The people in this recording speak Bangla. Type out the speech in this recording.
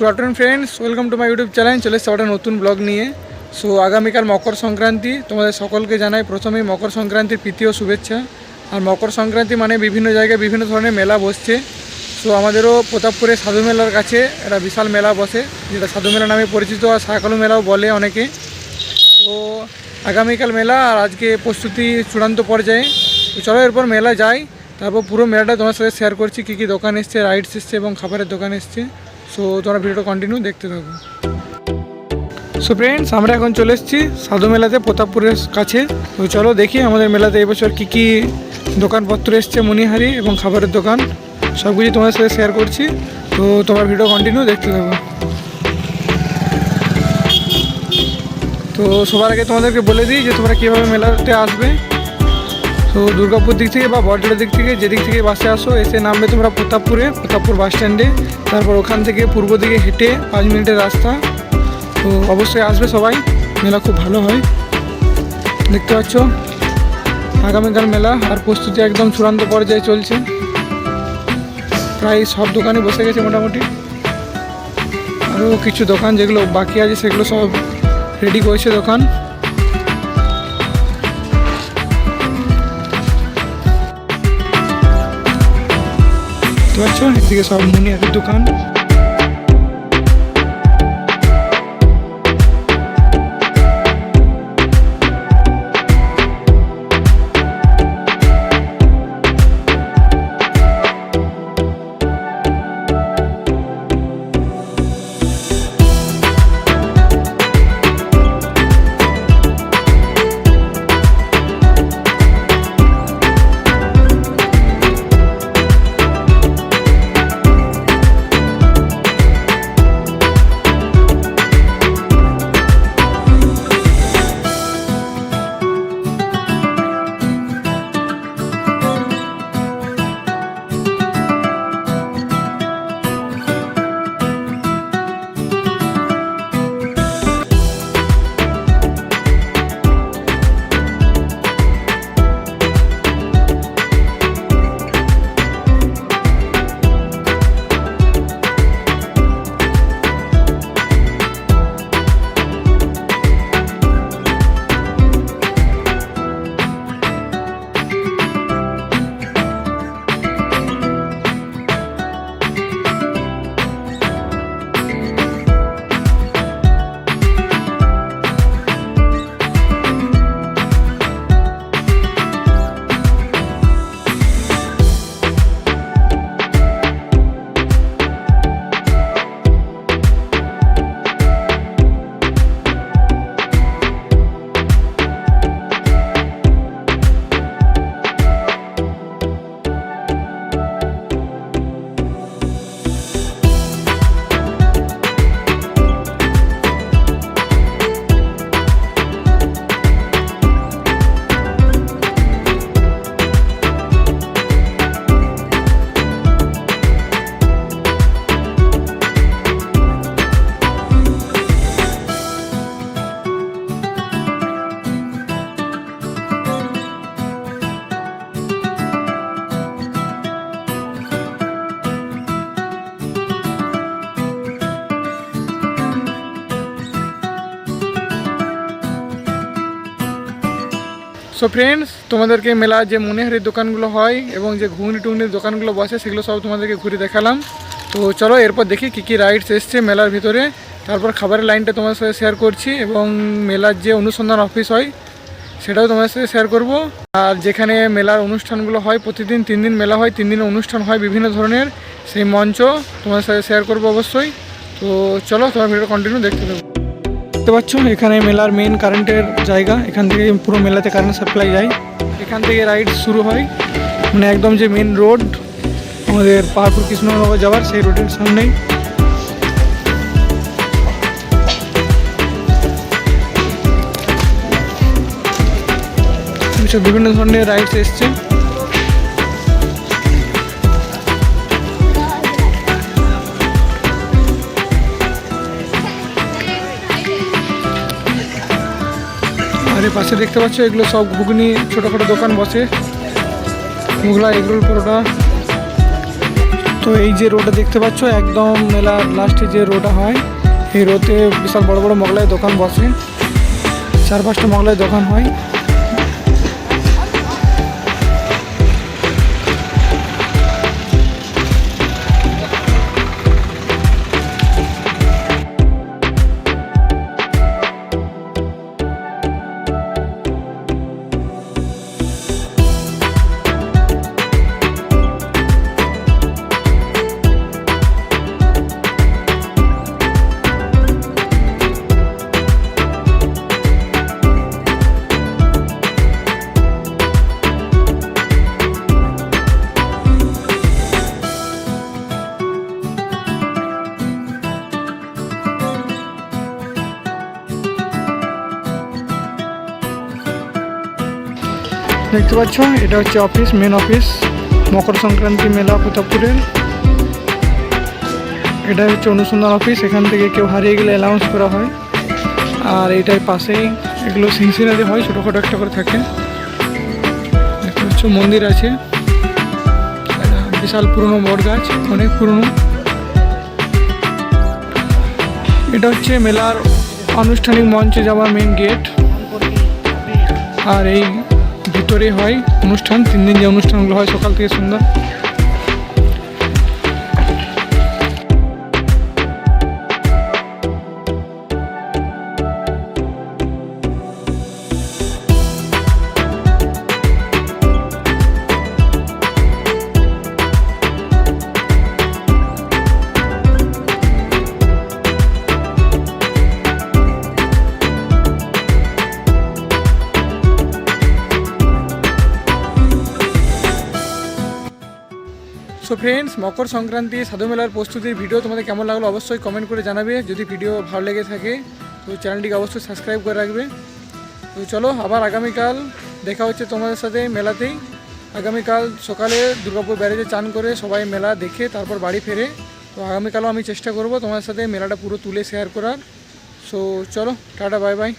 Good afternoon friends welcome to my YouTube channel চলে এসছে নতুন ব্লগ নিয়ে। সো আগামীকাল মকর সংক্রান্তি। তোমাদের সকলকে জানাই প্রথমেই মকর সংক্রান্তির প্রীতি ও শুভেচ্ছা। আর মকর সংক্রান্তি মানে বিভিন্ন জায়গায় বিভিন্ন ধরনের মেলা বসছে। সো আমাদেরও প্রতাপপুরে সাধু মেলার কাছে একটা বিশাল মেলা বসে, যেটা সাধু মেলা নামে পরিচিত, আর শাকালু মেলাও বলে অনেকে। তো আগামীকাল মেলা আর আজকে প্রস্তুতি চূড়ান্ত পর্যায়ে। চলো এরপর মেলা যাই। তারপর পুরো মেলাটা তোমার সাথে শেয়ার করছি, কী কী দোকান এসছে রাইডস এসছে এবং খাবারের দোকান এসছে। সো তোমরা ভিডিওটা কন্টিনিউ দেখতে থাকো। সো ফ্রেন্ডস আমরা এখন চলে এসেছি সাধু মেলাতে প্রতাপপুরের কাছে। তো চলো দেখি আমাদের মেলাতে এবছর কী কী দোকানপত্র এসছে মনিহারি এবং খাবারের দোকান। সব কিছু তোমাদের সাথে শেয়ার করছি। তো তোমার ভিডিও কন্টিনিউ দেখতে থাকো। তো সবার আগে তোমাদেরকে বলে দিই যে তোমরা কীভাবে মেলাতে আসবে। তো দুর্গাপুর দিক থেকে বা বড়ডালের দিক থেকে যেদিক থেকে বাসে আসো, এসে নামবে তোমরা প্রতাপপুরে, প্রতাপপুর বাস স্ট্যান্ডে। তারপর ওখান থেকে পূর্ব দিকে হেঁটে পাঁচ মিনিটের রাস্তা। তো অবশ্যই আসবে সবাই, মেলা খুব ভালো হয়। দেখতে পাচ্ছ, আগামীকাল মেলা আর প্রস্তুতি একদম চূড়ান্ত পর্যায়ে চলছে। প্রায় সব দোকানে বসে গেছে মোটামুটি। আরও কিছু দোকান যেগুলো বাকি আছে, সেগুলো সব রেডি করেছে দোকান। পাচ্ছ এদিকে সব মুনিয়ারের দোকান। সো ফ্রেন্ডস তোমাদেরকে মেলা যে মনিহারির দোকানগুলো হয় এবং যে ঘুগনি টুগনির দোকানগুলো বসে, সেগুলো সব তোমাদেরকে ঘুরে দেখালাম। তো চলো, এরপর দেখি কী কী রাইডস এসছে মেলার ভিতরে। তারপর খাবারের লাইনটা তোমার সাথে শেয়ার করছি এবং মেলার যে অনুসন্ধান অফিস হয়, সেটাও তোমার সাথে শেয়ার করব। আর যেখানে মেলার অনুষ্ঠানগুলো হয়, প্রতিদিন তিন দিন মেলা হয়, তিন দিন অনুষ্ঠান হয় বিভিন্ন ধরনের। সেই মঞ্চ তোমার সাথে শেয়ার করব অবশ্যই। তো চলো, তোমার ভিডিও কন্টিনিউ দেখতে দেবো দেখতে পাচ্ছ? এখানে মেলার মেন কারেন্টের জায়গা। এখান থেকে পুরো মেলাতে কারেন্ট সাপ্লাই যায়। এখান থেকে রাইড শুরু হয়। মানে একদম যে মেন রোড আমাদের পাহাড়পুর কৃষ্ণনগর যাওয়ার সেই রোডের সামনেই। বিভিন্ন ধরনের রাইডস এসছে। আর এই পাশে দেখতে পাচ্ছ এগুলো সব ঘুগনি, ছোটোখাটো দোকান বসে। মোগলা এগরোল, পুরোটা। তো এই যে রোডটা দেখতে পাচ্ছ, একদম মেলার লাস্টে যে রোডটা হয়, এই রোডে বিশাল বড় বড় মোগলাই দোকান বসে। চার পাঁচটা মোগলাই দোকান হয়। দেখতে পাচ্ছ এটা হচ্ছে office main office Makar Sankranti মেলা প্রতাপপুরের। এটা হচ্ছে অনুসন্ধান অফিস এখান থেকে কেউ হারিয়ে গেলে অ্যালাউন্স করা হয়। আর এইটার পাশেই এগুলো সিনসিনারি হয়, ছোটোখাটো একটা করে থাকে। দেখতে পাচ্ছ মন্দির আছে। বিশাল পুরনো বট গাছ, অনেক পুরনো। এটা হচ্ছে মেলার আনুষ্ঠানিক মঞ্চে যাওয়ার মেন গেট আর এই ভিতরে হয় অনুষ্ঠান তিন দিন যে অনুষ্ঠানগুলো হয় সকাল থেকে সন্ধ্যা। সো ফ্রেন্ডস মকর সংক্রান্তি সাধু মেলার প্রস্তুতির ভিডিও তোমাদের কেমন লাগল অবশ্যই কমেন্ট করে জানাবে। যদি ভিডিও ভালো লেগে থাকে, তো চ্যানেলটিকে অবশ্যই সাবস্ক্রাইব করে রাখবে। তো চলো, আবার আগামীকাল দেখা হচ্ছে তোমাদের সাথে মেলাতেই। আগামীকাল সকালে দুর্গাপুর ব্যারেজে চান করে সবাই মেলা দেখে তারপর বাড়ি ফেরে। তো আগামীকালও আমি চেষ্টা করব তোমাদের সাথে মেলাটা পুরো তুলে শেয়ার করার। সো চলো, টাটা বাই বাই